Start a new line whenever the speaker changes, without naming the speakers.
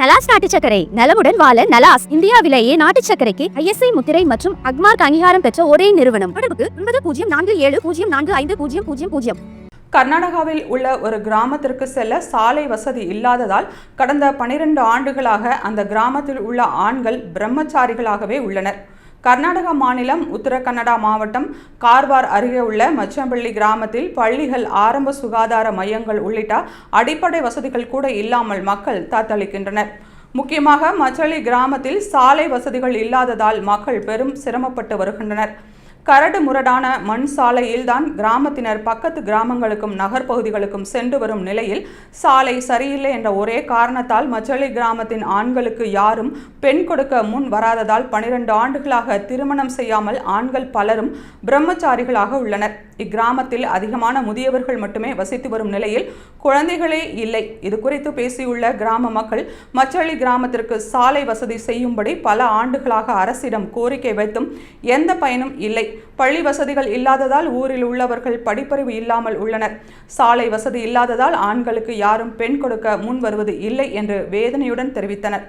நலாஸ் நாட்டு சக்கரை நலமுடன் வாழ நலாஸ் இந்தியாவிலேயே நாட்டு சக்கரைக்கு ஐஎஸ்ஐ முத்திரை மற்றும் அக்மார்க் அங்கீகாரம் பெற்ற ஒரே நிறுவனம். தொடர்புக்கு ஒன்பது பூஜ்ஜியம் நான்கு ஏழு பூஜ்ஜியம் நான்கு ஐந்து பூஜ்ஜியம் பூஜ்ஜியம் பூஜ்ஜியம்.
கர்நாடகாவில் உள்ள ஒரு கிராமத்திற்கு செல்ல சாலை வசதி இல்லாததால் கடந்த பனிரெண்டு ஆண்டுகளாக அந்த கிராமத்தில் உள்ள ஆண்கள் பிரம்மச்சாரிகளாகவே உள்ளனர். கர்நாடக மாநிலம் உத்தரகன்னடா மாவட்டம் கார்வார் அருகே உள்ள மச்சம்பள்ளி கிராமத்தில் பள்ளிகள் ஆரம்ப சுகாதார மையங்கள் உள்ளிட்ட அடிப்படை வசதிகள் கூட இல்லாமல் மக்கள் தத்தளிக்கின்றனர். முக்கியமாக மச்சளி கிராமத்தில் சாலை வசதிகள் இல்லாததால் மக்கள் பெரும் சிரமப்பட்டு வருகின்றனர். கரடு முரடான மண் சாலையில்தான் கிராமத்தினர் பக்கத்து கிராமங்களுக்கும் நகர்ப்பகுதிகளுக்கும் சென்று வரும் நிலையில் சாலை சரியில்லை என்ற ஒரே காரணத்தால் மச்சளி கிராமத்தின் ஆண்களுக்கு யாரும் பெண் கொடுக்க முன் வராததால் பனிரெண்டு ஆண்டுகளாக திருமணம் செய்யாமல் ஆண்கள் பலரும் பிரம்மச்சாரிகளாக உள்ளனர். இக்கிராமத்தில் அதிகமான முதியவர்கள் மட்டுமே வசித்து வரும் நிலையில் குழந்தைகளே இல்லை. இது குறித்து பேசியுள்ள கிராம மக்கள் மச்சளி கிராமத்திற்கு சாலை வசதி செய்யும்படி பல ஆண்டுகளாக அரசிடம் கோரிக்கை வைத்தும் எந்த பயனும் இல்லை. பள்ளி வசதிகள் இல்லாததால் ஊரில் உள்ளவர்கள் படிப்பறிவு இல்லாமல் உள்ளனர். சாலை வசதி இல்லாததால் ஆண்களுக்கு யாரும் பெண் கொடுக்க முன் வருவது இல்லை என்று வேதனையுடன் தெரிவித்தனர்.